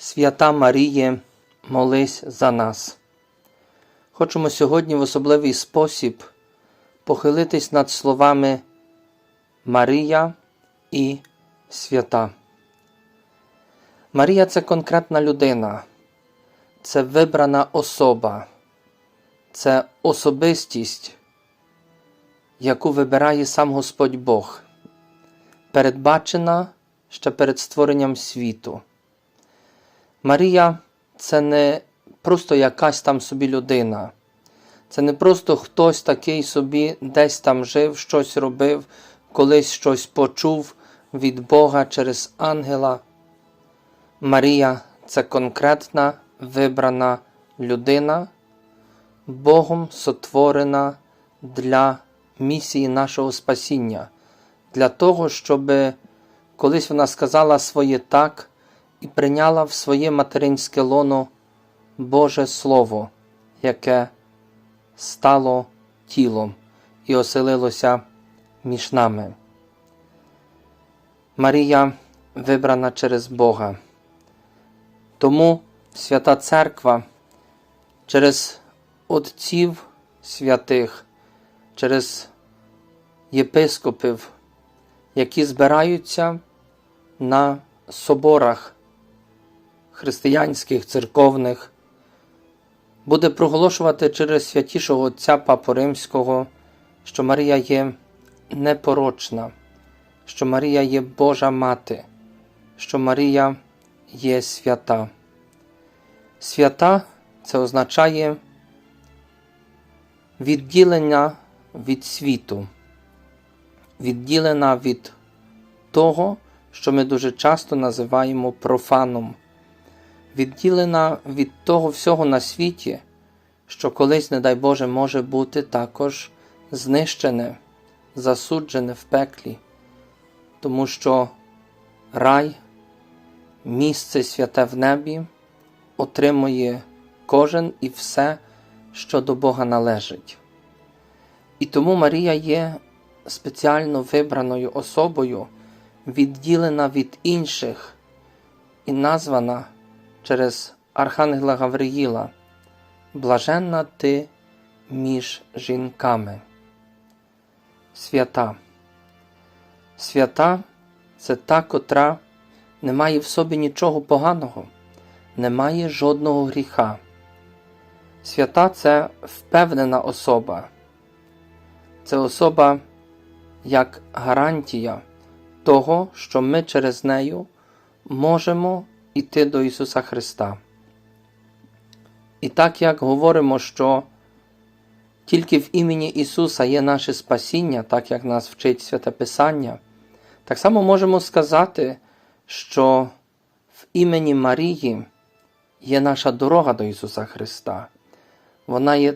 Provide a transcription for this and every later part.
Свята Маріє, молись за нас. Хочемо сьогодні в особливий спосіб похилитись над словами Марія і свята. Марія це конкретна людина, це вибрана особа, це особистість, яку вибирає сам Господь Бог, передбачена ще перед створенням світу. Марія це не просто якась там собі людина, це не просто хтось такий собі десь там жив, щось робив, колись щось почув від Бога через ангела. Марія це конкретна вибрана людина, Богом сотворена для місії нашого спасіння, для того, щоб колись вона сказала своє так і прийняла в своє материнське лоно Боже Слово, яке стало тілом і оселилося між нами. Марія вибрана через Бога. Тому Свята Церква через отців святих, через єпископів, які збираються на соборах християнських, церковних, буде проголошувати через святішого Отця Папу Римського, що Марія є непорочна, що Марія є Божа Мати, що Марія є свята. Свята це означає відділення від світу, відділена від того, що ми дуже часто називаємо профаном, відділена від того всього на світі, що колись, не дай Боже, може бути також знищене, засуджене в пеклі, тому що рай, місце святе в небі, отримує кожен і все, що до Бога належить. І тому Марія є спеціально вибраною особою, відділена від інших і названа через Архангела Гавриїла Блаженна ти між жінками. Свята. Свята це та, котра не має в собі нічого поганого, не має жодного гріха. Свята це впевнена особа. Це особа як гарантія того, що ми через нею можемо йти до Ісуса Христа. І так як говоримо, що тільки в імені Ісуса є наше спасіння, так як нас вчить Святе Писання, так само можемо сказати, що в імені Марії є наша дорога до Ісуса Христа. Вона є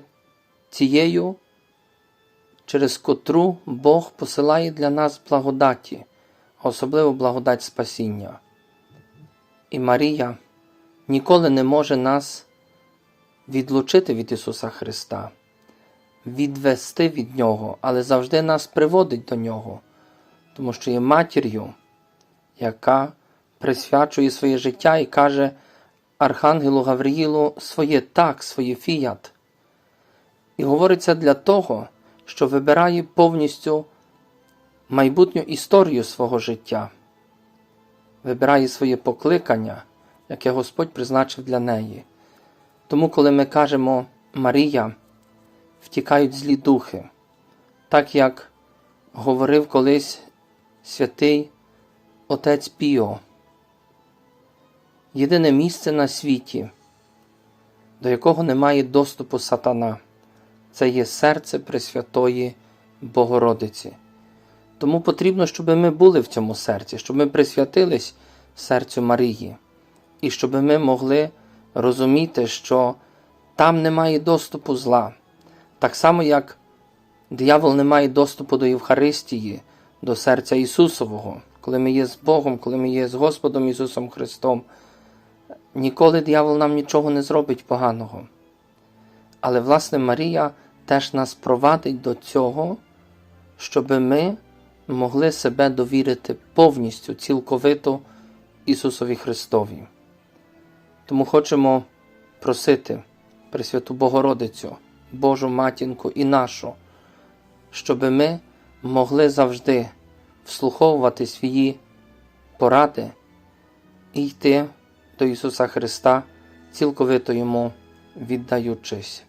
цією, через котру Бог посилає для нас благодаті, особливо благодать спасіння. І Марія ніколи не може нас відлучити від Ісуса Христа, відвести від Нього, але завжди нас приводить до Нього, тому що є матір'ю, яка присвячує своє життя і каже Архангелу Гавриїлу своє так, своє фіят. І говориться для того, що вибирає повністю майбутню історію свого життя, вибирає своє покликання, яке Господь призначив для неї. Тому, коли ми кажемо Марія, втікають злі духи, так як говорив колись святий Отець Піо, єдине місце на світі, до якого немає доступу сатана, це є серце Пресвятої Богородиці. Тому потрібно, щоб ми були в цьому серці, щоб ми присвятились серцю Марії, і щоб ми могли розуміти, що там немає доступу зла. Так само, як диявол не має доступу до Євхаристії, до серця Ісусового, коли ми є з Богом, коли ми є з Господом Ісусом Христом, ніколи диявол нам нічого не зробить поганого. Але, власне, Марія теж нас провадить до цього, щоб ми могли себе довірити повністю, цілковито Ісусові Христові. Тому хочемо просити Пресвяту Богородицю, Божу матінку і нашу, щоби ми могли завжди вслуховувати свої поради і йти до Ісуса Христа, цілковито Йому віддаючись.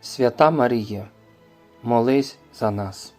Свята Марія, молись за нас.